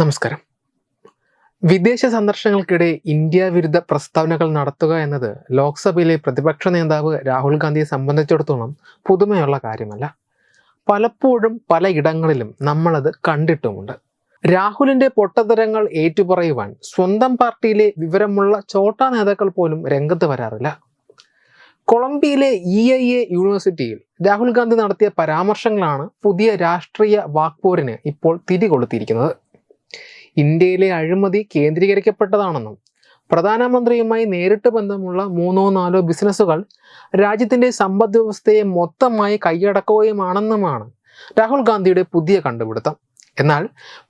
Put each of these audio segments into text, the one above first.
നമസ്കാരം. വിദേശ സന്ദർശനങ്ങൾക്കിടെ ഇന്ത്യ വിരുദ്ധ പ്രസ്താവനകൾ നടത്തുക എന്നത് ലോക്സഭയിലെ പ്രതിപക്ഷ നേതാവ് രാഹുൽ ഗാന്ധിയെ സംബന്ധിച്ചിടത്തോളം പുതുമയുള്ള കാര്യമല്ല. പലപ്പോഴും പലയിടങ്ങളിലും നമ്മളത് കണ്ടിട്ടുമുണ്ട്. രാഹുലിന്റെ പൊട്ടത്തരങ്ങൾ ഏറ്റുപറയുവാൻ സ്വന്തം പാർട്ടിയിലെ വിവരമുള്ള ചോട്ടാ നേതാക്കൾ പോലും രംഗത്ത് വരാറില്ല. കൊളംബിയയിലെ ഇ ഐ എ യൂണിവേഴ്സിറ്റിയിൽ രാഹുൽ ഗാന്ധി നടത്തിയ പരാമർശങ്ങളാണ് പുതിയ രാഷ്ട്രീയ വാക്പോരിന് ഇപ്പോൾ തിരികൊളുത്തിയിരിക്കുന്നത്. ഇന്ത്യയിലെ അഴിമതി കേന്ദ്രീകരിക്കപ്പെട്ടതാണെന്നും പ്രധാനമന്ത്രിയുമായി നേരിട്ട് ബന്ധമുള്ള മൂന്നോ നാലോ ബിസിനസ്സുകൾ രാജ്യത്തിന്റെ സമ്പദ് വ്യവസ്ഥയെ മൊത്തമായി കൈയടക്കുകയുമാണെന്നുമാണ് രാഹുൽ ഗാന്ധിയുടെ പുതിയ കണ്ടുപിടുത്തം. എന്നാൽ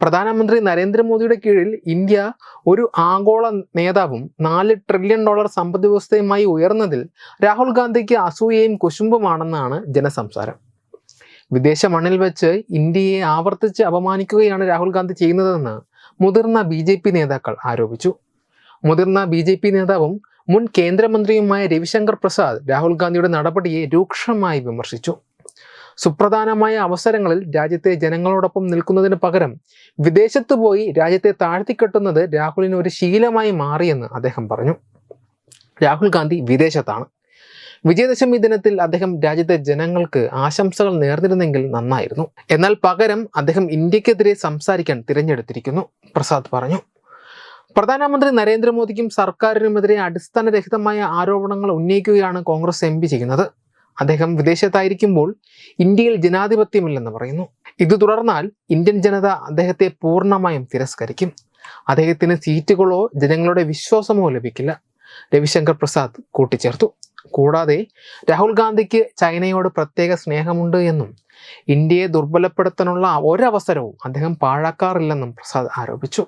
പ്രധാനമന്ത്രി നരേന്ദ്രമോദിയുടെ കീഴിൽ ഇന്ത്യ ഒരു ആഗോള നേതാവും നാല് ട്രില്യൺ ഡോളർ സമ്പദ് വ്യവസ്ഥയുമായി ഉയർന്നതിൽ രാഹുൽ ഗാന്ധിക്ക് അസൂയയും കുശുമ്പുമാണെന്നാണ് ജനസംസാരം. വിദേശ മണ്ണിൽ വെച്ച് ഇന്ത്യയെ ആവർത്തിച്ച് അപമാനിക്കുകയാണ് രാഹുൽ ഗാന്ധി ചെയ്യുന്നതെന്ന് മുതിർന്ന ബി ജെ പി നേതാക്കൾ ആരോപിച്ചു. മുതിർന്ന ബി ജെ പി നേതാവും മുൻ കേന്ദ്രമന്ത്രിയുമായ രവിശങ്കർ പ്രസാദ് രാഹുൽ ഗാന്ധിയുടെ നടപടിയെ രൂക്ഷമായി വിമർശിച്ചു. സുപ്രധാനമായ അവസരങ്ങളിൽ രാജ്യത്തെ ജനങ്ങളോടൊപ്പം നിൽക്കുന്നതിന് പകരം വിദേശത്ത് പോയി രാജ്യത്തെ താഴ്ത്തിക്കെട്ടുന്നത് രാഹുലിന് ഒരു ശീലമായി മാറിയെന്ന് അദ്ദേഹം പറഞ്ഞു. രാഹുൽ ഗാന്ധി വിദേശത്താണ്. വിജയദശമി ദിനത്തിൽ അദ്ദേഹം രാജ്യത്തെ ജനങ്ങൾക്ക് ആശംസകൾ നേർന്നിരുന്നെങ്കിൽ നന്നായിരുന്നു. എന്നാൽ പകരം അദ്ദേഹം ഇന്ത്യക്കെതിരെ സംസാരിക്കാൻ തിരഞ്ഞെടുത്തിരിക്കുന്നു. പ്രസാദ് പറഞ്ഞു. പ്രധാനമന്ത്രി നരേന്ദ്രമോദിക്കും സർക്കാരിനുമെതിരെ അടിസ്ഥാനരഹിതമായ ആരോപണങ്ങൾ ഉന്നയിക്കുകയാണ് കോൺഗ്രസ് എം ചെയ്യുന്നത്. അദ്ദേഹം വിദേശത്തായിരിക്കുമ്പോൾ ഇന്ത്യയിൽ ജനാധിപത്യമില്ലെന്ന് പറയുന്നു. ഇത് തുടർന്നാൽ ഇന്ത്യൻ ജനത അദ്ദേഹത്തെ പൂർണമായും തിരസ്കരിക്കും. അദ്ദേഹത്തിന് സീറ്റുകളോ ജനങ്ങളുടെ വിശ്വാസമോ ലഭിക്കില്ല. രവിശങ്കർ പ്രസാദ് കൂട്ടിച്ചേർത്തു. കൂടാതെ രാഹുൽ ഗാന്ധിക്ക് ചൈനയോട് പ്രത്യേക സ്നേഹമുണ്ട് എന്നും ഇന്ത്യയെ ദുർബലപ്പെടുത്താനുള്ള ഒരവസരവും അദ്ദേഹം പാഴാക്കാറില്ലെന്നും പ്രസാദ് ആരോപിച്ചു.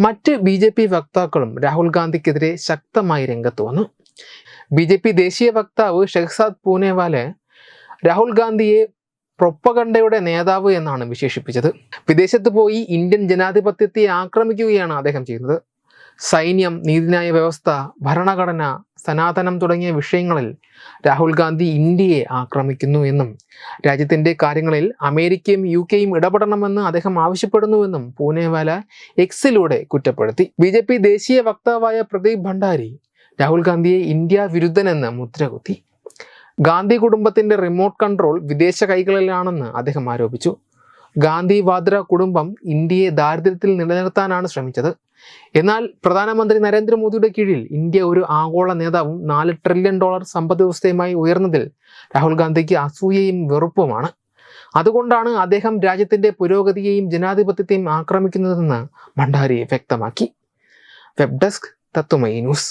മറ്റ് ബി ജെ പി വക്താക്കളും രാഹുൽ ഗാന്ധിക്കെതിരെ ശക്തമായി രംഗത്ത് വന്നു. ബി ജെ പി ദേശീയ വക്താവ് ഷെഹ്സാദ് പൂനെവാലെ രാഹുൽ ഗാന്ധിയെ പ്രൊപ്പഗണ്ടയുടെ നേതാവ് എന്നാണ് വിശേഷിപ്പിച്ചത്. വിദേശത്ത് പോയി ഇന്ത്യൻ ജനാധിപത്യത്തെ ആക്രമിക്കുകയാണ് അദ്ദേഹം ചെയ്യുന്നത്. സൈന്യം നീതിന്യായ വ്യവസ്ഥ ഭരണഘടന സനാതനം തുടങ്ങിയ വിഷയങ്ങളിൽ രാഹുൽ ഗാന്ധി ഇന്ത്യയെ ആക്രമിക്കുന്നു എന്നും രാജ്യത്തിന്റെ കാര്യങ്ങളിൽ അമേരിക്കയും യു കെയും ഇടപെടണമെന്ന് അദ്ദേഹം ആവശ്യപ്പെടുന്നുവെന്നും പൂനെവാല എക്സിലൂടെ കുറ്റപ്പെടുത്തി. ബി ജെ പി ദേശീയ വക്താവായ പ്രദീപ് ഭണ്ഡാരി രാഹുൽ ഗാന്ധിയെ ഇന്ത്യ വിരുദ്ധനെന്ന് മുദ്രകുത്തി. ഗാന്ധി കുടുംബത്തിന്റെ റിമോട്ട് കൺട്രോൾ വിദേശ കൈകളിലാണെന്ന് അദ്ദേഹം ആരോപിച്ചു. ഗാന്ധി വാദ്ര കുടുംബം ഇന്ത്യയെ ദാരിദ്ര്യത്തിൽ നിലനിർത്താനാണ് ശ്രമിച്ചത്. എന്നാൽ പ്രധാനമന്ത്രി നരേന്ദ്രമോദിയുടെ കീഴിൽ ഇന്ത്യ ഒരു ആഗോള നേതാവും നാല് ട്രില്യൺ ഡോളർ സമ്പദ് വ്യവസ്ഥയുമായി ഉയർന്നതിൽ രാഹുൽ ഗാന്ധിക്ക് അസൂയയും വെറുപ്പുമാണ്. അതുകൊണ്ടാണ് അദ്ദേഹം രാജ്യത്തിന്റെ പുരോഗതിയെയും ജനാധിപത്യത്തെയും ആക്രമിക്കുന്നതെന്ന് ഭണ്ഡാരി വ്യക്തമാക്കി. Web desk Tatwamayi news.